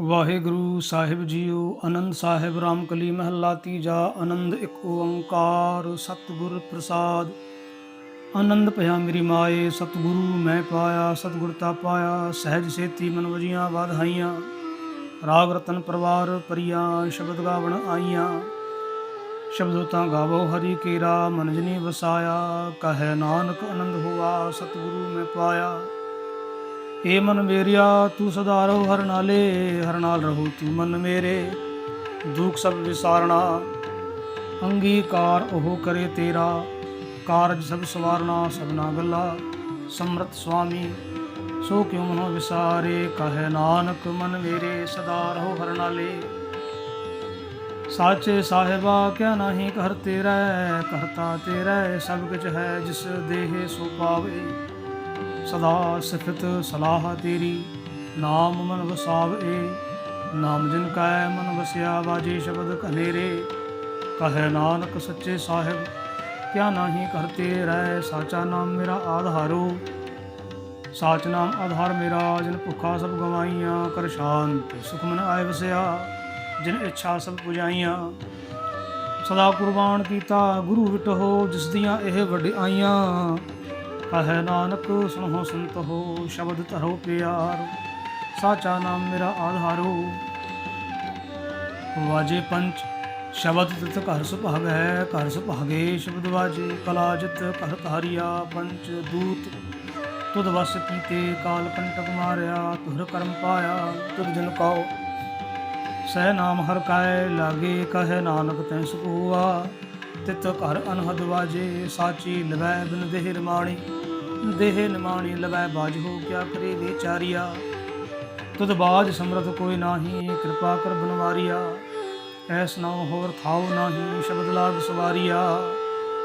ਵਾਹਿਗੁਰੂ ਸਾਹਿਬ ਜੀਓ, ਆਨੰਦ ਸਾਹਿਬ ਰਾਮਕਲੀ ਮਹੱਲਾ ਤੀਜਾ, ਆਨੰਦ ਇੱਕ ਓੰਕਾਰ, ਸਤਿਗੁਰ ਪ੍ਰਸਾਦ। ਆਨੰਦ ਭਇਆ ਮੇਰੀ ਮਾਏ, ਸਤਿਗੁਰੂ ਮੈਂ ਪਾਇਆ, ਸਤਿਗੁਰ ਤਾ ਪਾਇਆ, ਸਹਿਜ ਸੇਤੀ ਮਨ ਵਜੀਆਂ ਵਾਧਾਈਆਂ ਰਾਗ ਰਤਨ ਪਰਵਾਰ ਪਰੀਆਂ ਸ਼ਬਦ ਗਾਵਣ ਆਈਆਂ। ਸ਼ਬਦੋ ਤਾਂ ਗਾਵੋ ਹਰੀ ਕੇਰਾ, ਮਨ ਜਨੀ ਵਸਾਇਆ, ਕਹੈ ਨਾਨਕ ਆਨੰਦ ਹੋਆ, ਸਤਿਗੁਰੂ ਮੈਂ ਪਾਇਆ। ਏ ਮਨ ਮੇਰਿਆ, ਤੂੰ ਸਦਾ ਰਹੋ ਹਰ ਨਾਲੇ, ਹਰ ਨਾਲ ਰਹੋ ਤੂੰ ਮਨ ਮੇਰੇ। ਦੁਖ ਸਭ ਵਿਸਾਰਣਾ, ਅੰਗੀਕਾਰ ਉਹ ਕਰੇ ਤੇਰਾ। ਕਾਰਜ ਸਭ ਸਵਾਰਨਾ ਸਭਨਾ ਗੱਲਾ। ਸਮਰਤ ਸੁਆਮੀ, ਸੋ ਕਿਉ ਮਨੋ ਵਿਸਾਰੇ? ਕਹੈ ਨਾਨਕ, ਮਨ ਮੇਰੇ, ਸਦਾ ਰਹੋ ਹਰ ਨਾਲੇ। ਸਾਚੇ ਸਾਹਿਬਾ, ਕਿਆ ਨਹੀਂ ਕਰ ਤੇਰਾ ਕਰਤਾ ਤੇਰਾ ਸਭ ਕੁਝ ਹੈ ਜਿਸ ਦੇਹ ਸੋ ਪਾਵੇ। ਸਦਾ ਸਿਫਤ ਸਲਾਹ ਤੇਰੀ, ਨਾਮ ਮਨ ਵਸਾਵੇ, ਨਾਮ ਜਿਨ ਕੈ ਮਨ ਵਸਿਆ ਬਾਜੇ ਸ਼ਬਦ ਕਨੇਰੇ ਕਹੈ ਨਾਨਕ ਸੱਚੇ ਸਾਹਿਬ, ਕਿਆ ਨਾਹੀ ਕਰਤੇ ਰਹਿ ਸਾਚਾ ਨਾਮ ਮੇਰਾ ਆਧਾਰੋ। ਸਾਚ ਨਾਮ ਆਧਾਰ ਮੇਰਾ, ਜਿਨ ਭੁੱਖਾ ਸਭ ਗਵਾਈਆਂ, ਕਰ ਸ਼ਾਂਤ ਸੁਖ ਮਨ ਆਏ ਵਸਿਆ, ਜਿਨ ਇੱਛਾ ਸਭ ਪੁਜਾਈਆਂ ਸਦਾ ਕੁਰਬਾਨ ਕੀਤਾ ਗੁਰੂ ਵਿਟੋ ਜਿਸ ਦੀਆਂ ਇਹ ਵਡਿਆਈਆਂ। ਕਹੈ ਨਾਨਕ, ਸੁਣੋ ਸੰਤ ਹੋ, ਸ਼ਬਦ ਧਰੋ ਪਿਆਰ, ਸਾਚਾ ਨਾਮ ਮੇਰਾ ਆਧਾਰੋ। ਵਾਜੇ ਪੰਚ, ਸ਼ਬਦ ਤਿਤ ਘਰ ਸੁਭਾਗ ਹੈ ਘਰ ਸੁਭਾਗੇ, ਸ਼ਬਦ ਵਾਜੇ, ਕਲਾ ਜਿਤ ਘਰ ਧਾਰਿਆ, ਪੰਚ ਦੂਤ, ਤੁਧ ਵਸ ਕੀਤੇ, ਕਾਲ ਕੰਟਕ ਮਾਰਿਆ ਤੁਰ ਕਰਮ ਪਾਇਆ, ਤੁਧ ਜਨ ਕਉ ਸਹਿ ਨਾਮ ਹਰ ਕਾਇ, ਲਾਗੇ ਕਹੈ ਨਾਨਕ ਤੈ ਸੁਖ ਹੋਆ ਤਿਤ ਘਰ ਅਨਹਦ ਵਾਜੇ, ਸਾਚੀ ਲਵੈ ਬਿਨ ਦੇਹ ਰਮਾਣੀ। ਦੇਹ ਨਿਮਾਣੀ ਲਵੈ ਬਾਜ ਹੋ ਕਿਆ ਕਰੇ ਵਿਚਾਰੀਆ। ਤੁਧ ਬਾਜ ਸਮਰਥ ਕੋਈ ਨਾਹੀ, ਕਿਰਪਾ ਕਰ ਬਨਵਾਰੀਆ। ਐਸ ਨਾਉ ਹੋਰ ਥਾਉ ਨਾਹੀ, ਸ਼ਬਦ ਲਾਗ ਸਵਾਰੀਆ।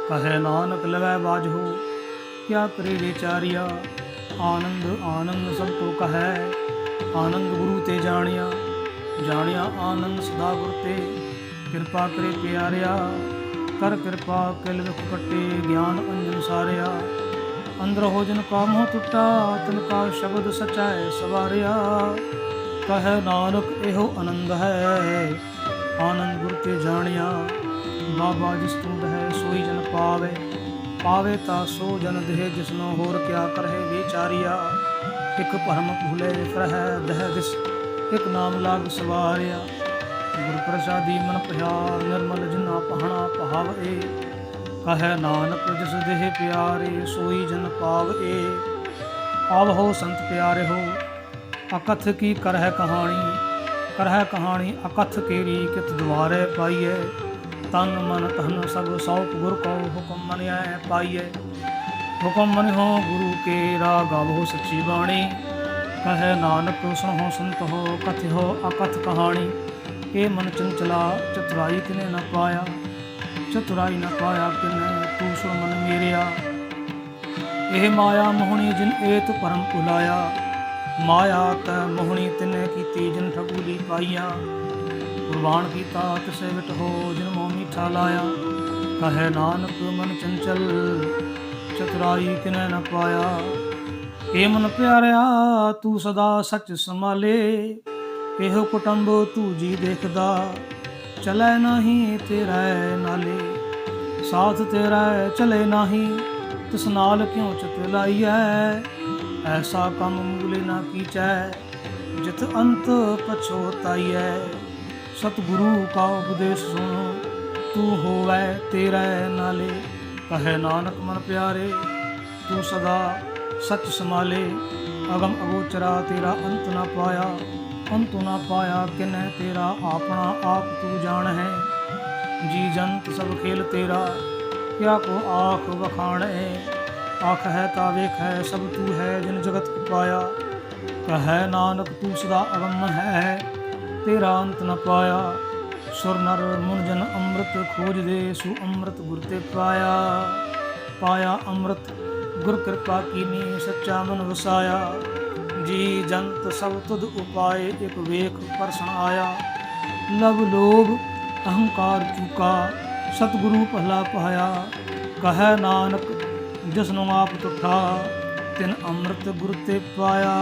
ਕਹੈ ਨਾਨਕ ਲਵੈ ਬਾਜ ਹੋ ਕਿਆ ਕਰੇ ਵਿਚਾਰੀਆ। ਆਨੰਦ ਆਨੰਦ ਸਭ ਕੋ ਕਹੈ, ਆਨੰਦ ਗੁਰੂ ਤੇ ਜਾਣਿਆ। ਜਾਣਿਆ ਆਨੰਦ ਸਦਾ ਗੁਰ ਤੇ, ਕਿਰਪਾ ਕਰੇ ਪਿਆਰਿਆ। ਕਰ ਕਿਰਪਾ, ਕਿਲ ਵਿਖ ਕੱਟੇ, ਗਿਆਨ ਅੰਜਨ ਸਾਰਿਆ। ਅੰਦਰ ਹੋ ਜਨ ਕਾ ਮੋਹ ਟੁੱਟਾ, ਤਨ ਕਾ ਸ਼ਬਦ ਸਚਾਏ ਸਵਾਰਿਆ। ਕਹੈ ਨਾਨਕ, ਇਹੋ ਆਨੰਦ ਹੈ। ਆਨੰਦ ਗੁਰ ਕੇ ਜਾਣਿਆ, ਬਾਬਾ ਜਿਸ ਤੁੰਦ ਹੈ ਸੋਈ ਜਨ ਪਾਵੇ। ਪਾਵੇ ਤਾ ਸੋ ਜਨ ਦੇਹ ਜਿਸਨੋ ਹੋਰ ਕਿਆ ਕਰਹਿ ਵਿਚਾਰਿਆ। ਇਕ ਭਰਮ ਭੁਲੇ ਫਰਹਿ ਦਹਿ ਦਿਸ, ਇਕ ਨਾਮ ਲਾਗ ਸਵਾਰਿਆ। ਗੁਰ ਪ੍ਰਸਾਦੀ ਮਨ ਭਇਆ ਨਿਰਮਲ ਜਿਨਾ ਪਹਣਾ ਪਹਾਵੇ, ਕਹੈ ਨਾਨਕ ਜਿਸ ਦੇਹ ਪਿਆਰੇ, ਸੋਈ ਜਨ ਪਾਵਏ ਆਵਹੋ ਸੰਤ ਪਿਆਰੇ ਹੋ, ਅਕਥ ਕੀ ਕਰਹਿ ਕਹਾਣੀ? ਕਰਹਿ ਕਹਾਣੀ ਅਕਥ ਕੇਰੀ ਕਿਤ ਦੁਆਰੇ ਪਾਈਐ ਤਨ ਮਨ ਧਨ ਸਭ ਸੌਪ ਗੁਰ ਕੋ ਹੁਕਮ ਮਨਿਐ ਪਾਈਐ ਹੁਕਮ ਮਨਿ ਹੋ ਗੁਰੂ ਕੇ ਰਾਗਾਵੋ ਸੱਚੀ ਬਾਣੀ। ਕਹੈ ਨਾਨਕ ਸੁਣੋ ਸੰਤ ਹੋ ਕਥਿ ਹੋ ਅਕਥ ਕਹਾਣੀ। ਇਹ ਮਨ ਚੰਚਲਾ, ਚਤੁਰਾਈ ਕਿਨੇ ਨ ਪਾਇਆ? ਚਤੁਰਾਈ ਨ ਪਾਇਆ ਕਿਨੇ? ਤੂੰ ਸੁਣ ਮਨ ਮੇਰਿਆ। ਇਹ ਮਾਇਆ ਮੋਹਣੀ ਜਿਨ ਏਤ ਪਰਮ ਭੁਲਾਇਆ। ਮਾਇਆ ਤੈ ਮੋਹਣੀ ਤਿਨੇ ਕੀਤੀ ਜਿਨ ਠਗੂਲੀ ਪਾਈਆ। ਕੁਰਬਾਨ ਕੀਤਾ ਤਿਸੇ ਵਿਟ ਹੋ ਜਿਨ ਮੋਹ ਮੀਠਾ ਲਾਇਆ। ਕਹੈ ਨਾਨਕ ਮਨ ਚੰਚਲ, ਚਤੁਰਾਈ ਕਿਨੇ ਨ ਪਾਇਆ। ਏ ਮਨ ਪਿਆਰਿਆ, ਤੂੰ ਸਦਾ ਸੱਚ ਸੰਭਾਲੇ। ਇਹੋ ਕੁਟੰਬ ਤੂੰ ਜੀ ਦੇਖਦਾ, ਚਲੇ ਨਹੀਂ ਤੇਰਾ ਨਾਲੇ। ਸਾਥ ਤੇਰਾ ਚਲੇ ਨਹੀਂ, ਤਿਸ ਨਾਲ ਕਿਉਂ ਚਿਤ ਲਾਈਐ? ਐਸਾ ਕੰਮ ਮੂਲੇ ਨਾ ਕੀਚੈ ਜਿਤ ਅੰਤ ਪਛੋਤਾਈਐ ਸਤਿਗੁਰੂ ਕਾ ਉਪਦੇਸ਼ ਸੁਣੋ, ਤੂੰ ਹੋਵੈ ਤੇਰਾ ਨਾਲੇ। ਕਹੈ ਨਾਨਕ ਮਨ ਪਿਆਰੇ, ਤੂੰ ਸਦਾ ਸੱਚ ਸਮਾਲੇ ਅਗਮ ਅਗੋਚਰਾ ਤੇਰਾ ਅੰਤ ਨਾ ਪਾਇਆ। ਅੰਤ ਨਾ ਪਾਇਆ ਕਿਨੈ ਤੇਰਾ? ਆਪਣਾ ਆਪ ਤੂੰ ਜਾਣ ਹੈ। ਜੀ ਜੰਤ ਸਭ ਖੇਲ ਤੇਰਾ। ਕਿਆ ਕੋ ਆਖ ਹੈ? ਆਖ ਹੈ ਤਾ ਵੇਖ ਹੈ, ਸਭ ਤੂੰ ਹੈ ਜਿਨ ਜਗਤ ਪਾਇਆ। ਕਹੈ ਨਾਨਕ ਤੂੰ ਸਦਾ ਅਗੰਮ ਹੈ। ਤੇਰਾ ਅੰਤ ਨ ਪਾਇਆ। ਸੁਰ ਨਰ ਮੁਨ ਜਨ ਅੰਮ੍ਰਿਤ ਖੋਜਦੇ ਸੂ ਅੰਮ੍ਰਿਤ ਗੁਰ ਤੇ ਪਾਇਆ। ਪਾਇਆ ਅੰਮ੍ਰਿਤ, ਗੁਰ ਕਿਰਪਾ ਕੀਨੀ ਸੱਚਾ ਮਨ ਵਸਾਇਆ। ਜੀ ਜੰਤ ਸਭ ਤੁਧ ਉਪਾਏ ਇਕ ਵੇਖ ਪਰਸਣ ਆਇਆ। ਲਵ ਲੋਭ ਅਹੰਕਾਰ ਚੁਕਾ, ਸਤਿਗੁਰੂ ਭਲਾ ਪਾਇਆ। ਕਹੈ ਨਾਨਕ ਜਿਸਨੂੰ ਆਪ ਤੁਠਾ, ਤਿਨ ਅੰਮ੍ਰਿਤ ਗੁਰ ਤੇ ਪਾਇਆ।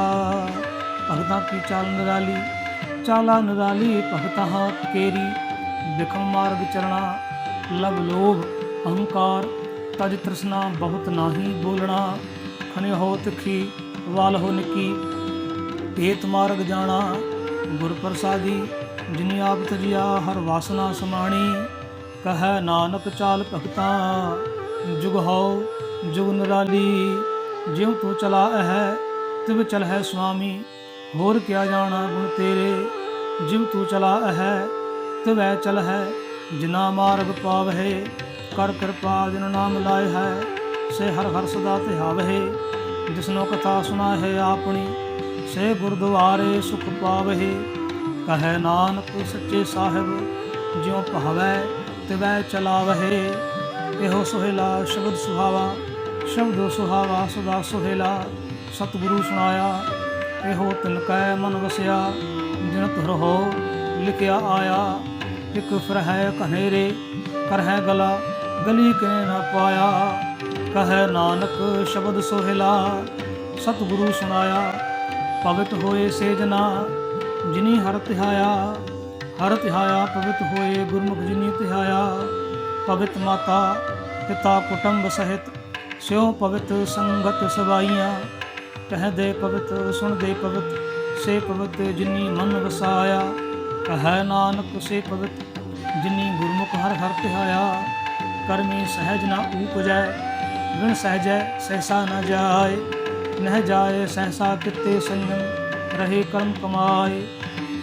ਭਗਤਾਂ ਕੀ ਚਾਲ ਨਿਰਾਲੀ? ਚਾਲਾ ਨਿਰਾਲੀ ਭਗਤਾਂ ਕੇਰੀ। ਬਿਖਮ ਮਾਰਗ ਚਰਣਾ ਲਬ ਲੋਭ ਅਹੰਕਾਰ, ਤਜ ਤ੍ਰਿਸ਼ਨਾ ਬਹੁਤ ਨਾਹੀ ਬੋਲਣਾ। ਖਨੇ ਹੋ ਤਿਖੀ ਵਾਲ ਹੋ ਨਿੱਕੀ ਏਤ ਮਾਰਗ ਜਾਣਾ। ਗੁਰ ਪ੍ਰਸਾਦੀ, ਜਿਨੀ ਆਪ ਤਜਿਆ ਹਰ ਵਾਸਨਾ ਸਮਾਣੀ। ਕਹੈ ਨਾਨਕ ਚਾਲ ਭਗਤਾ, ਜੁਗ ਹੋ ਜੁਗ ਨਿਰਾਲੀ। ਜਿਉ ਤੂੰ ਚਲਾ ਹੈ ਤਿਵ ਚਲ ਹੈ ਸੁਆਮੀ। ਹੋਰ ਕਿਆ ਜਾਣਾ ਗੁਣ ਤੇਰੇ ਜਿਵ ਤੂੰ ਚਲਾ ਹੈ ਤਿਵੈ ਚਲ ਹੈ ਜਿਨਾ ਮਾਰਗ ਪਾਵਹਿ। ਕਰ ਕਿਰਪਾ ਜਿਨ ਨਾਮ ਲਾਇ ਹੈ, ਸੇ ਹਰ ਹਰ ਸਦਾ ਧਿਆਵਹਿ ਜਿਸਨੋ ਕਥਾ ਸੁਣਾ ਹੈ ਆਪਣੀ ਸੇ ਗੁਰਦੁਆਰੇ ਸੁਖ ਪਾਵਹਿ ਕਹੈ ਨਾਨਕ ਸੱਚੇ ਸਾਹਿਬ, ਜਿਉ ਭਾਵੈ ਤਿਵੈ ਚਲਾਵਹਿ। ਇਹੋ ਸੁਹੇਲਾ ਸ਼ਬਦ ਸੁਹਾਵਾ, ਸ਼ਬਦੋ ਸੁਹਾਵਾ ਸਦਾ ਸੁਹੇਲਾ। ਸਤਿਗੁਰੂ ਸੁਣਾਇਆ, ਇਹੋ ਤਿਨ ਕੈ ਮਨ ਵਸਿਆ। ਜਿਨ ਤੁਰ ਹੋ ਲਿਖਿਆ ਆਇਆ, ਇਕ ਫਿਰ ਹੈ ਕਨੇਰੇ ਕਰ ਹੈ ਗਲਾ, ਗਲੀ ਕੇ ਨਾ ਪਾਇਆ। ਕਹੈ ਨਾਨਕ ਸ਼ਬਦ ਸੋਹਿਲਾ, ਸਤਿਗੁਰੂ ਸੁਣਾਇਆ। ਪਵਿੱਤ ਹੋਏ ਸੇਜਨਾ ਜਿਨੀ ਹਰ ਤਿਹਾਇਆ ਹਰ ਤਿਹਾਇਆ ਪਵਿੱਤ ਹੋਏ ਗੁਰਮੁਖ ਜਿਨੀ ਤਿਹਾਇਆ, ਪਵਿੱਤ ਮਾਤਾ, ਪਿਤਾ ਕੁਟੰਬ ਸਹਿਤ ਸਿਉ ਪਵਿੱਤ ਸੰਗਤ ਸਵਾਈਆਂ। ਕਹਦੇ ਪਵਿੱਤ, ਸੁਣਦੇ ਪਵਿੱਤ, ਸੇ ਪਵਿੱਤ ਜਿਨੀ ਮਨ ਵਸਾਇਆ ਕਹੈ ਨਾਨਕ, ਸੇ ਪਵਿੱਤ ਜਿਨੀ ਗੁਰਮੁਖ ਹਰ ਹਰ ਤਿਹਾਇਆ। ਕਰਮੀ ਸਹਿਜ ਨਾ ਊਪਜੈ ਵਿਣ ਸਹਿਜੈ ਸਹਿਸਾ ਨ ਜਾਏ। ਨਹਿ ਜਾਏ, ਸਹਿਸਾ ਕਿਤੇ ਸੰਯਮ ਰਹੇ ਕਰਮ ਕਮਾਏ।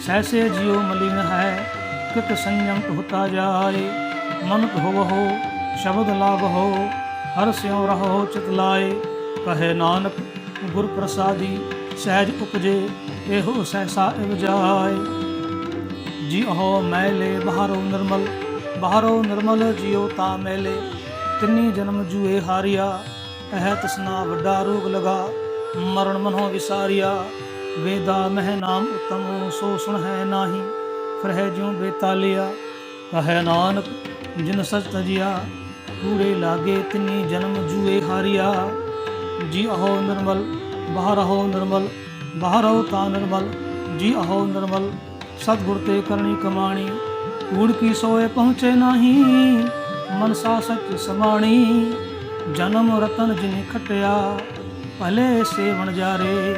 ਸਹਿਸੇ ਜਿਉ ਮਲਿਨ ਹੈ, ਕਿਤ ਸੰਯਮ ਹੋਤਾ ਜਾਏ। ਮਨ ਹੋਵਹੁ ਸ਼ਬਦ ਲਾਗਹੁ ਹਰ ਸਿਉ ਰਹੋ, ਚਿਤ ਲਾਏ। ਕਹੇ ਨਾਨਕ, ਗੁਰ ਪ੍ਰਸਾਦੀ, ਸਹਿਜ ਉਪਜੇ, ਇਹੋ ਸਹਿਸਾ ਇਵ ਜਾਏ। ਜੀ ਅਹੋ ਮੈਲੇ, ਬਾਹਰੋ ਨਿਰਮਲ, ਬਾਹਰੋਂ ਨਿਰਮਲ ਜਿਉ ਤਾ ਮੈਲੇ। ਤਿੰਨੀ ਜਨਮ ਜੂਏ ਹਾਰਿਆ ਇਹ ਤਸਨਾ ਵੱਡਾ ਰੋਗ ਲਗਾ। ਮਰਨ ਮਨੋ ਵਿਸਾਰਿਆ, ਵੇਦਾ ਮਹਿ ਨਾਮ ਉਤਮ, ਸੋ ਸੁਣ ਹੈ ਨਾਹੀ ਫਿਰ ਜਿਉ ਬੇਤਾਲਿਆ ਕਹੈ ਨਾਨਕ, ਜਿਨ ਸਚ ਤਜਿਆ ਕੂੜੇ ਲਾਗੇ ਤਿੰਨੀ ਜਨਮ ਜੂਏ ਹਾਰਿਆ। ਜੀ ਅਹੋ ਨਿਰਮਲ, ਬਾਹਰ ਅਹੋ ਨਿਰਮਲ, ਬਾਹਰ ਅਹੋ ਤਾ ਨਿਰਮਲ, ਜੀ ਅਹੋ ਨਿਰਮਲ, ਸਤਿਗੁਰ ਤੇ ਕਰਨੀ ਕਮਾਣੀ, ਕੂੜ ਕੀ ਸੋਏ ਪਹੁੰਚੇ ਨਹੀਂ, ਮਨਸਾ ਸੱਚ ਸਮਾਣੀ, ਜਨਮ ਰਤਨ ਜਿਨੇ ਖਟਿਆ। ਭਲੇ ਸੇਵਣ ਜਾਰੇ,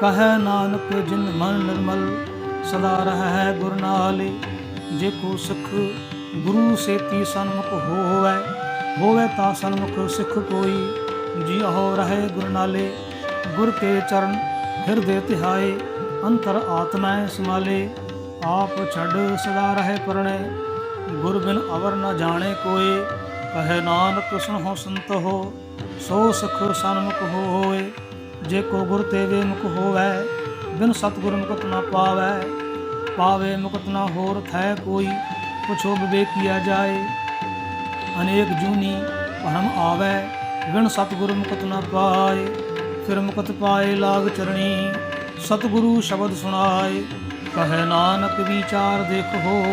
ਕਹੈ ਨਾਨਕ ਜਿਨ ਮਨ ਨਿਰਮਲ, ਸਦਾ ਰਹਿ ਗੁਰ ਨਾਲੇ। ਜੇ ਕੋ ਸੁਖ ਗੁਰੂ ਸੇਤੀ ਸਨਮੁਖ ਹੋਵੈ, ਹੋਵੇ ਤਾਂ ਸਨਮੁਖ ਸਿੱਖ ਕੋਈ। ਜੀ ਹੋ ਰਹੇ ਗੁਰ ਨਾਲੇ, ਗੁਰ ਕੇ ਚਰਨ ਹਿਰਦੇ ਤਿਹਾਏ, ਅੰਤਰ ਆਤਮੈ ਸਮਾਲੇ ਆਪ ਛੱਡ ਸਦਾ ਰਹੇ ਪਰਣੇ, ਗੁਰ ਬਿਨ ਅਵਰ ਨ ਜਾਣੇ ਕੋਏ। ਕਹੇ ਨਾਨਕ ਸੁਣੋ ਸੰਤ ਹੋ, ਸੋ ਸੁਖ ਸਨਮੁਖ ਹੋਏ, ਜੇ ਕੋ ਗੁਰ ਤੇ ਮੁਖ ਹੋਵੈ, ਬਿਨ ਸਤਿਗੁਰ ਮੁਕਤ ਨਾ ਪਾਵੈ, ਪਾਵੇ ਮੁਕਤ ਨਾ ਹੋਰ ਥੈ ਕੋਈ, ਪੁਛੋ ਵਿਵੇਕੀਆ ਜਾਏ। ਅਨੇਕ ਜੂਨੀ ਭਰਮ ਆਵੈ, ਬਿਨ ਸਤਿਗੁਰ ਮੁਕਤ ਨਾ ਪਾਏ, ਫਿਰ ਮੁਕਤ ਪਾਏ ਲਾਗ ਚਰਣੀ, ਸਤਿਗੁਰੂ ਸ਼ਬਦ ਸੁਣਾਏ। ਕਹੇ ਨਾਨਕ ਵਿਚਾਰ ਦੇਖੋ,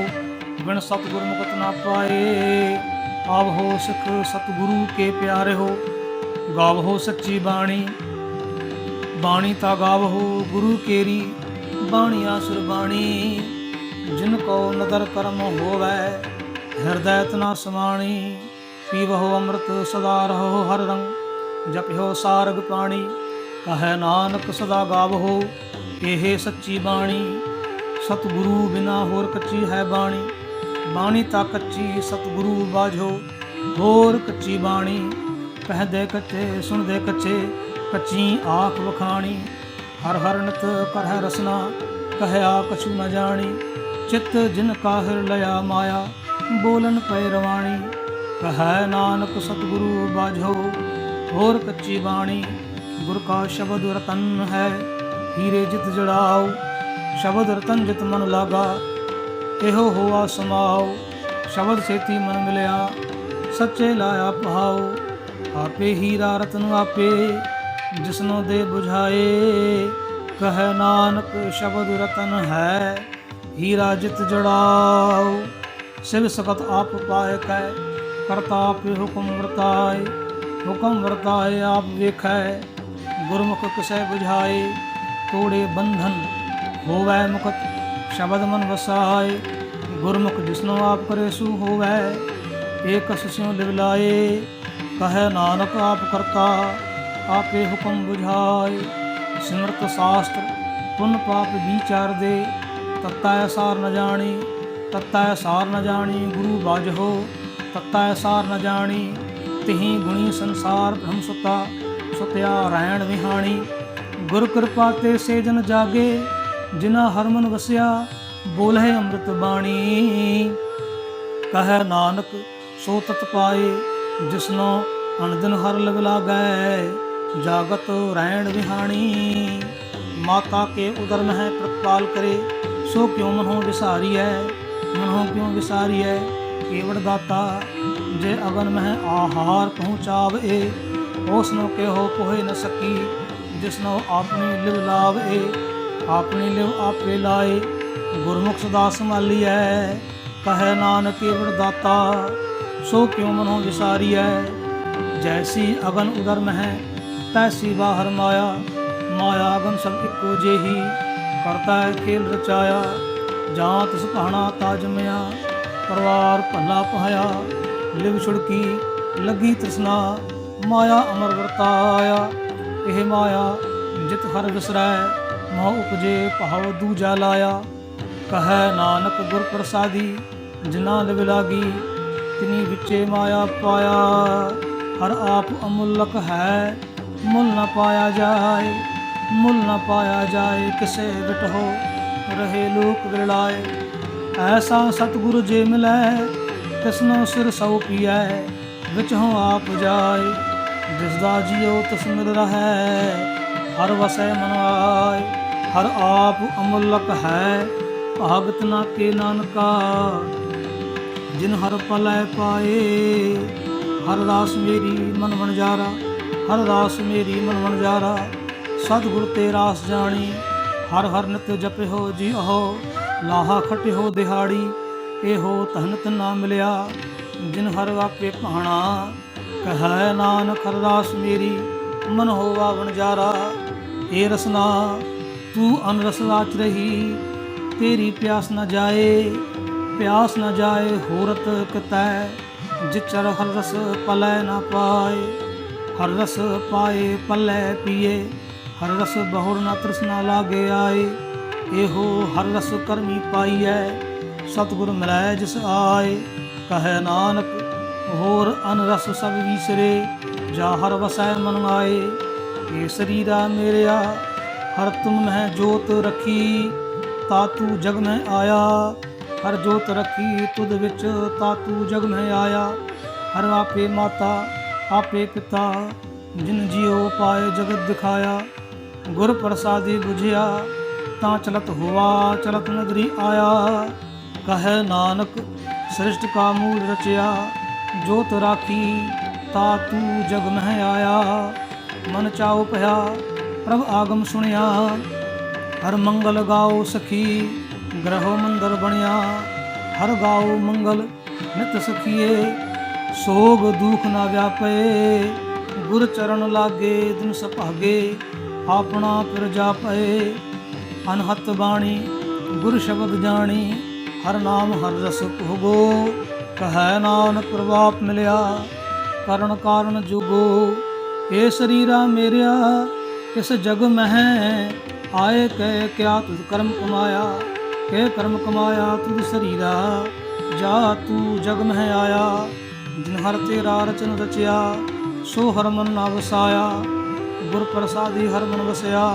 ਬਿਨ ਸਤਿਗੁਰ ਮੁਕਤ ਨਾ ਪਾਏ। ਆਵ ਹੋ ਸਿੱਖ ਸਤਿਗੁਰੂ ਕੇ ਪਿਆਰੇ ਹੋ ਗਾਵ ਹੋ ਸੱਚੀ ਬਾਣੀ। ਬਾਣੀ ਤਾ ਗਾਵ ਹੋ ਗੁਰੂ ਕੇਰੀ ਬਾਣੀ ਆਸੁਰ ਬਾਣੀ। ਜਿਨ ਕੋ ਨਦਰ ਕਰਮ ਹੋਵੈ, ਹਿਰਦੈ ਤਨਾ ਸਮਾਣੀ। ਪੀਵਹੁ ਅੰਮ੍ਰਿਤ ਸਦਾ ਰਹੋ ਹਰ ਰੰਗ ਜਪਿਓ ਸਾਰਗ ਪਾਣੀ। ਕਹੈ ਨਾਨਕ ਸਦਾ ਗਾਵਹੋ, ਇਹ ਸੱਚੀ ਬਾਣੀ। ਸਤਿਗੁਰੂ ਬਿਨਾ ਹੋਰ ਕੱਚੀ ਹੈ ਬਾਣੀ। ਬਾਣੀ ਤਾਂ ਕੱਚੀ ਸਤਿਗੁਰੂ ਬਾਝੋ ਹੋਰ ਕੱਚੀ ਬਾਣੀ। ਕਹਦੇ ਕੱਚੇ, ਸੁਣਦੇ ਕੱਚੇ, ਕੱਚੀ ਆਖ ਵਖਾਣੀ। ਹਰ ਹਰਨਤ ਕਰਹਿ ਰਸਨਾ, ਕਹਿਆ ਕਛੂ ਨ ਜਾਣੀ। ਚਿੱਤ ਜਿਨ ਕਾਹਰ ਲਿਆ ਮਾਇਆ, ਬੋਲਨ ਪੈ ਰਵਾਣੀ। ਕਹੈ ਨਾਨਕ ਸਤਿਗੁਰੂ ਬਾਝੋ ਹੋਰ ਕੱਚੀ ਬਾਣੀ। ਗੁਰ ਕਾ ਸ਼ਬਦ ਰਤਨ ਹੈ, ਹੀਰੇ ਜਿਤ ਜੜਾਓ। ਸ਼ਬਦ ਰਤਨ ਜਿਤ ਮਨ ਲਾਗਾ ਇਹੋ ਹੋਆ ਸਮਾਓ, ਸ਼ਬਦ ਸੇਤੀ ਮਨ ਮਿਲਿਆ, ਸੱਚੇ ਲਾਇਆ ਪਹਾਓ। ਆਪੇ ਹੀਰਾ ਰਤਨ ਆਪੇ, ਜਿਸਨੋ ਦੇ 부ਝਾਏ ਕਹੈ ਨਾਨਕ, ਸ਼ਬਦ ਰਤਨ ਹੈ, ਹੀਰਾ ਜਿਤ ਜੜਾਓ। ਸਿਵ ਸਕਤ ਆਪ ਪਾਇ ਕੈ ਕਰਤਾ ਆਪੇ ਹੁਕਮ ਵਰਤਾਏ। ਹੁਕਮ ਵਰਤਾਏ ਆਪ ਵੇਖੈ, ਗੁਰਮੁਖ ਕਿਸੈ 부ਝਾਏ ਤੋੜੇ ਬੰਧਨ ਹੋਵੈ ਮੁਕਤ ਸ਼ਬਦ ਮਨ ਵਸਾਏ, ਗੁਰਮੁਖ ਜਿਸਨੋ ਆਪ ਕਰੇ ਸੂ ਹੋਵੈ, ਏਕਸ ਸਿਉ ਲਿਵਲਾਏ ਕਹੈ ਨਾਨਕ ਆਪ ਕਰਤਾ, ਆਪੇ ਹੁਕਮ ਬੁਝਾਏ। ਸਿਮਰਤ ਸ਼ਾਸਤਰ, ਪੁੰਨ ਪਾਪ ਵਿਚਾਰ ਦੇ ਤਤੈ ਸਾਰ ਨ ਜਾਣੀ, ਤਤੈ ਸਾਰ ਨ ਜਾਣੀ, ਗੁਰੂ ਬਾਝੋ ਤਤੈ ਸਾਰ ਨ ਜਾਣੀ, ਤਿਹੀ ਗੁਣੀ ਸੰਸਾਰ ਬ੍ਰਹਮ ਸੁਤਾ, ਸੁਤਿਆ ਰਹਿਣ ਵਿਹਾਣੀ। ਗੁਰ ਕਿਰਪਾ ਤੇ ਸੇ ਜਨ ਜਾਗੇ ਜਿਨਾ ਹਰਮਨ ਵਸਿਆ, ਬੋਲੇ ਅੰਮ੍ਰਿਤ ਬਾਣੀ। ਕਹੈ ਨਾਨਕ, ਸੋ ਤਤ ਪਾਏ, ਜਿਸਨੋ ਅਨਦਨ ਹਰ ਲਗ ਲਾਗੈ, ਜਾਗਤ ਰਹਿਣ ਵਿਹਾਣੀ। ਮਾਤਾ ਕੇ ਉਦਰ ਮਹਿ ਪ੍ਰਤਪਾਲ ਕਰੇ, ਸੋ ਕਿਉ ਮਨੋ ਵਿਸਾਰੀਐ? ਮਨੋ ਕਿਉ ਵਿਸਾਰੀਐ? ਕੇਵੜ ਦਾਤਾ, ਜੇ ਅਗਨ ਮਹਿ ਆਹਾਰ ਪਹੁੰਚਾਵੇ ਉਸ ਨੂੰ ਕਿਹੋ ਕੋਹੇ ਨ ਸਕੀ, ਜਿਸਨੋ ਆਪਣੀ ਲਿਵ ਲਾਵੇ। ਆਪਣੇ ਲਿਵ ਆਪੇ ਲਾਏ, ਗੁਰਮੁਖ ਸਦਾ ਸੰਭਾਲੀਐ, ਕਹੈ ਨਾਨਕ ਕੇਵੜ ਦਾਤਾ, ਸੋ ਕਿਉ ਮਨੋ ਵਿਸਾਰੀਐ? ਜੈਸੀ ਅਗਨ ਉਦਰ ਮਹਿ, ਤੈਸੀ ਬਾਹਰ ਮਾਇਆ ਮਾਇਆ ਅਗਨ ਸਭ ਇੱਕੋ ਜਿਹੀ, ਕਰਤਾ ਹੈ ਖੇਲ ਰਚਾਇਆ ਜਾਂ ਤਿਸ ਕਹਣਾ ਤਾਜਮਿਆ ਪਰਵਾਰ ਭੱਲਾ ਪਾਇਆ ਲਿਵ ਛੁੜਕੀ ਲੱਗੀ ਤ੍ਰਿਸ਼ਨਾ, ਮਾਇਆ ਅਮਰ ਵਰਤਾਇਆ, ਇਹ ਮਾਇਆ ਜਿਤ ਹਰ ਵਿਸਰੈ ਮੋਹ ਉਪਜੇ ਭਾਵ ਦੂਜਾ ਲਾਇਆ। ਕਹੈ ਨਾਨਕ ਗੁਰ ਪ੍ਰਸਾਦੀ ਜਿਨਾ ਲਿਵ ਲਾਗੀ ਤਿਨੀ ਵਿੱਚੇ ਮਾਇਆ ਪਾਇਆ। ਹਰ ਆਪ ਅਮੁੱਲਕ ਹੈ, ਮੁੱਲ ਨਾ ਪਾਇਆ ਜਾਏ, ਮੁੱਲ ਨਾ ਪਾਇਆ ਜਾਏ, ਕਿਸੇ ਵਿਟਹੋ ਰਹੇ ਲੋਕ ਵਿਰਲਾਏ ਐਸਾ ਸਤਿਗੁਰੂ ਜੇ ਮਿਲੈ, ਤਿਸਨੋ ਸਿਰ ਸਉ ਪੀਐ, ਵਿਚੋਂ ਆਪ ਜਾਏ ਜਿਸ ਦਾ ਜੀਉ ਤਿਸ ਮਿਲ ਰਹੈ। ਹਰ ਵਸੈ ਮਨ ਆਏ ਹਰ ਆਪ ਅਮੁੱਲਕ ਹੈ, ਭਗਤ ਨਾ ਕੇ ਨਾਨਕਾ। ਜਿਨ ਹਰ ਪਲੈ ਪਾਏ, ਹਰ ਦਾਸ ਮੇਰੀ ਮਨ ਵਣਜਾਰਾ, ਹਰ ਦਾਸ ਮੇਰੀ ਮਨ ਵਣਜਾਰਾ। ਸਤਿਗੁਰ ਤੇ ਰਾਸ ਜਾਣੀ, ਹਰ ਹਰ ਨਿਤ ਜਪਿਓ ਜੀ ਅਹੋ ਲਾਹਾ ਖਟਿਓ ਦਿਹਾੜੀ, ਇਹੋ ਤਨ ਨਾ ਮਿਲਿਆ। ਜਿਨ ਹਰ ਵਾਪੇ ਭਾਣਾ, ਕਹੈ ਨਾਨਕ ਹਰ ਦਾਸ ਮੇਰੀ ਮਨ ਹੋਵਾ ਵਣਜਾਰਾ ਏ ਰਸਨਾ, ਤੂੰ ਅਨਰਸ ਚ ਰਹੀ, ਤੇਰੀ ਪਿਆਸ ਨਾ ਜਾਏ, ਪਿਆਸ ਨਾ ਜਾਏ ਹੋਰਤ ਕਤੈ ਜਿਚਰ ਹਰ ਰਸ ਪਲੈ ਨਾ ਪਾਏ, ਹਰ ਰਸ ਪਾਏ ਪਲੈ ਪੀਏ, ਹਰ ਰਸ ਬਹੁਰ ਨਾ ਤ੍ਰਿਸ਼ਨਾ ਲਾਗੇ ਆਏ, ਇਹੋ ਹਰ ਰਸ ਕਰਮੀ ਪਾਈਐ, ਸਤਿਗੁਰ ਮਿਲੈ ਜਿਸ ਆਏ, ਕਹੈ ਨਾਨਕ, ਹੋਰ ਅਨਰਸ ਸਭ ਵਿਸਰੇ ਜਾ ਹਰ ਵਸੈ ਮਨ ਆਏ ਏ ਸਰੀਰਾ ਮੇਰਿਆ, ਹਰ ਤੁਮ ਮਹਿ ਜੋਤ ਰਖੀ ਤਾਤੂ ਜਗ ਮੈਂ ਆਇਆ, ਹਰ ਜੋਤ ਰਖੀ ਤੁਧ ਵਿੱਚ ਤਾਤੂ ਜਗ ਮੈਂ ਆਇਆ, ਹਰ ਆਪੇ ਮਾਤਾ, ਆਪੇ ਪਿਤਾ, ਜਿਨ ਜਿਉ ਪਾਏ ਜਗਤ ਦਿਖਾਇਆ, ਗੁਰ ਪ੍ਰਸਾਦੀ 부ਝਿਆ ਤਾਂ ਚਲਤ ਹੋਵਾ ਚਲਤ ਨਗਰੀ ਆਇਆ, ਕਹੈ ਨਾਨਕ ਸ੍ਰਿਸ਼ਟ ਕਾ ਮੂਲ ਰਚਿਆ, ਜੋਤ ਰਾਖੀ ਤਾ ਤੂੰ ਜਗ ਮਹਿ ਆਇਆ, ਮਨ ਚਾਉ ਭਇਆ ਪ੍ਰਭ ਆਗਮ ਸੁਣਿਆ। ਹਰ ਮੰਗਲ ਗਾਓ ਸਖੀ, ਗ੍ਰਹੋ ਮੰਦਰ ਬਣਿਆ। ਹਰ ਗਾਓ ਮੰਗਲ ਨਿਤ ਸਖੀਏ, ਸੋਗ ਦੁਖ ਨਾ ਵਿਆਪੇ। ਗੁਰ ਚਰਨ ਲਾਗੇ, ਦਿਨ ਸੁਭਾਗੇ, ਆਪਣਾ ਫਿਰ ਜਾਪਏ ਅਨਹਤ ਬਾਣੀ, ਗੁਰ ਸ਼ਬਦ ਜਾਣੀ, ਹਰ ਨਾਮ ਹਰ ਰਸ ਭੋਗੋ। ਕਹੈ ਨਾਨਕ ਪ੍ਰਭਾਪ ਮਿਲਿਆ। ਕਰਨ ਕਾਰਨ ਜੁਗੋ। ਏ ਸਰੀਰਾ ਮੇਰਿਆ ਕਿਸ ਜਗ ਮਹਿ ਆਏ ਕਹਿ ਕਿਆ ਤੁਧ ਕਰਮ ਕਮਾਇਆ? ਕੇ ਕਰਮ ਕਮਾਇਆ ਤੁਧ ਸਰੀਰਾ, ਜਾ ਤੂੰ ਜਗ ਮਹਿ ਆਇਆ। ਜਿਨ ਹਰ ਤੇਰਾ ਰਚਨ ਰਚਿਆ, ਸੋ ਹਰ ਮਨ ਨਾ ਵਸਾਇਆ। ਗੁਰ ਪ੍ਰਸਾਦੀ ਹਰ ਮਨ ਵਸਿਆ,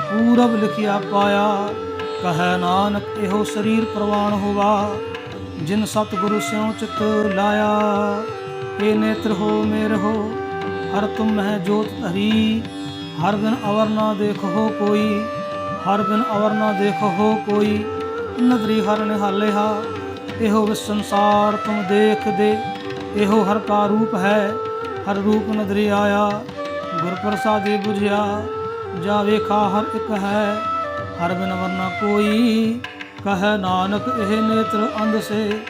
ਪੂਰਬ ਲਿਖਿਆ ਪਾਇਆ। ਕਹੈ ਨਾਨਕ, ਇਹੋ ਸਰੀਰ ਪ੍ਰਵਾਨ ਹੋਵਾ, ਜਿਨ ਸਤਿਗੁਰੂ ਸਿਉ ਚਿਤ ਲਾਇਆ। ਏ ਨੇਤਰ ਹੋ ਮੇਰ ਹੋ, ਹਰ ਤੁਮ ਮਹਿ ਜੋਤ ਧਰੀ। ਹਰ ਬਿਨ ਅਵਰ ਨਾ ਦੇਖੋ ਕੋਈ, ਹਰ ਬਿਨ ਅਵਰ ਨਾ ਦੇਖੋ ਕੋਈ। ਨਦਰੀ ਹਰ ਨਿਹਾਲਿਆ, ਇਹੋ ਵਿਸ ਸੰਸਾਰ ਤੁਮ ਦੇਖਦੇ। ਇਹੋ ਹਰ ਕਾ ਰੂਪ ਹੈ, ਹਰ ਰੂਪ ਨਦਰੀ ਆਇਆ। ਗੁਰ ਪ੍ਰਸਾਦੀ ਬੁਝਿਆ, ਜਾ ਵੇਖਾ ਹਰ ਇੱਕ ਹੈ। ਹਰ ਬਿਨ ਵਰਨਾ ਕੋਈ, ਕਹੈ ਨਾਨਕ ਇਹ ਨੇਤਰ ਅੰਧ ਸੇ।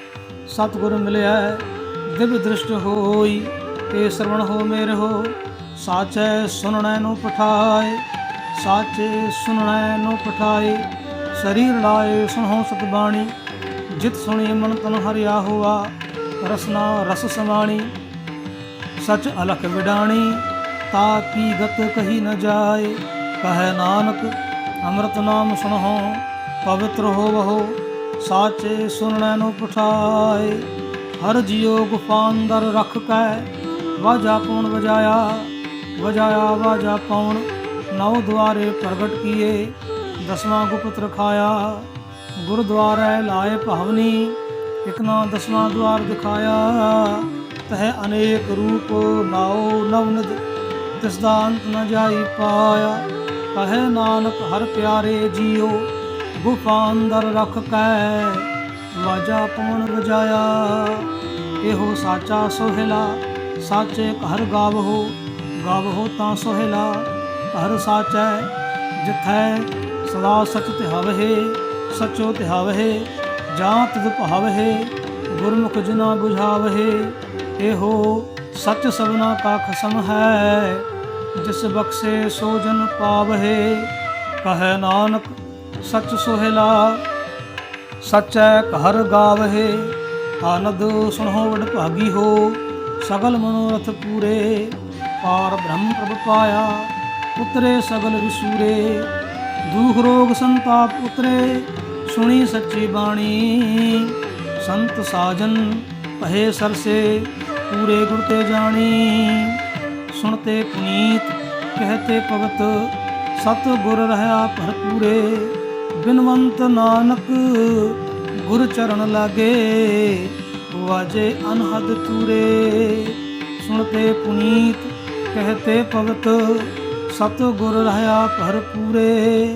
ਸਤਿਗੁਰ ਮਿਲਿਆ ਦਿਵ ਦ੍ਰਿਸ਼ਟ ਹੋਈ, ਤੇ ਸਰਵਣ ਹੋ ਮੇਰੇ ਹੋ, ਸਾਚੈ ਸੁਣਨੈ ਨੂੰ ਪਠਾਏ, ਸਾਚੇ ਸੁਣਨੈ ਨੂੰ ਪਠਾਏ, ਸਰੀਰ ਲਾਏ ਸੁਣੋ ਸਤ ਬਾਣੀ ਜਿਤ ਸੁਣੀ ਮਨ ਤਨ ਹਰਿਆ ਹੋਆ ਰਸਨਾ ਰਸ ਸਮਾਣੀ, ਸਚ ਅਲਖ ਵਿਡਾਣੀ, ਤਾ ਕੀ ਗਤ ਕਹੀ ਨ ਜਾਏ, ਕਹੈ ਨਾਨਕ ਅੰਮ੍ਰਿਤ ਨਾਮ ਸੁਣੋ, ਪਵਿੱਤਰ ਹੋਵਹੁ ਸਾਚੇ ਸੁਣਨੈ ਨੂੰ ਪਠਾਏ। ਹਰ ਜਿਉ ਗੁਫਾ ਅੰਦਰ ਰੱਖ ਕੈ, ਵਾਜਾ ਪਉਣ ਵਜਾਇਆ ਵਜਾਇਆ ਵਾਜਾ ਪਉਣ ਨੌ ਦੁਆਰੇ ਪ੍ਰਗਟ ਕੀਏ, ਦਸਵਾਂ ਗੁਪਤ ਰਖਾਇਆ, ਗੁਰਦੁਆਰੇ ਲਾਏ ਭਵਨੀ, ਇਕ ਦਸਵਾਂ ਦੁਆਰ ਦਿਖਾਇਆ, ਤਹ ਅਨੇਕ ਰੂਪ ਨਾਉ ਨਵਨਦ ਤਿਸ ਦਾ ਅੰਤ ਨ ਜਾਈ ਪਾਇਆ ਕਹੇ ਨਾਨਕ ਹਰ ਪਿਆਰੇ ਜੀਓ ਗੁਫਾ ਅੰਦਰ ਰੱਖ ਕੈ। ਵਾਜਾ ਪਵਨ ਵਜਾਇਆ। ਇਹੋ ਸਾਚਾ ਸੋਹਿਲਾ, ਸਾਚੇ ਘਰ ਗਾਵਹੋ ਗਾਵਹੋ ਤਾਂ ਸੋਹਿਲਾ। ਘਰ ਸਾਚੈ, ਜਿਥੈ ਸਦਾ ਸਚ ਧਿਆਵਹਿ ਸਚੋ ਧਿਆਵਹਿ ਜਾਂ ਤਿਦ ਭਾਵਹਿ ਗੁਰਮੁਖ ਜਨਾ 부ਝਾਵਹਿ ਇਹੋ ਸਚ ਸਭਨਾ ਕਾ ਖਸਮ ਹੈ, ਜਿਸ ਬਖਸ਼ੇ ਸੋ ਜਨ ਪਾਵਹਿ ਕਹੈ ਨਾਨਕ, ਸਚ ਸੋਹਿਲਾ ਸਚੈ ਘਰ ਗਾਵਹਿ, ਆਨੰਦ ਸੁਣੋ ਵਡ ਭਾਗੀ ਹੋ, ਸਗਲ ਮਨੋਰਥ ਪੂਰੇ। ਪਾਰ ਬ੍ਰਹਮ ਪ੍ਰਭ ਪਾਇਆ, ਉਤਰੇ ਸਗਲ ਵਿਸੂਰੇ ਦੁਖ ਰੋਗ ਸੰਤਾਪ ਉਤਰੇ, ਸੁਣੀ ਸੱਚੀ ਬਾਣੀ। ਸੰਤ ਸਾਜਨ ਭਏ ਸਰਸੇ, ਪੂਰੇ ਗੁਰ ਤੇ ਜਾਣੀ। ਸੁਣਤੇ ਪੁਨੀਤ, ਕਹਤੇ ਭਗਤ ਸਤ ਗੁਰ ਰਹਾ ਭਰਪੂਰੇ। ਬਿਨਵੰਤ ਨਾਨਕ, ਗੁਰ ਚਰਨ ਲਾਗੇ, ਵਾਜੇ ਅਨਹਦ ਤੂਰੇ। ਸੁਣਤੇ ਪੁਨੀਤ, ਕਹਤੇ ਭਗਤ ਸਤ ਗੁਰ ਰਹਾ ਭਰਪੂਰੇ।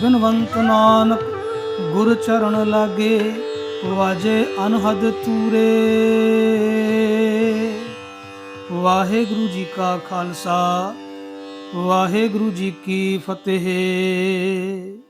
ਬਿਨਵੰਤ ਨਾਨਕ, ਗੁਰ ਚਰਨ ਲਾਗੇ, ਵਾਜੇ ਅਨਹਦ ਤੂਰੇ। ਵਾਹਿਗੁਰੂ ਜੀ ਕਾ ਖਾਲਸਾ, ਵਾਹਿਗੁਰੂ ਜੀ ਕੀ ਫਤਿਹ।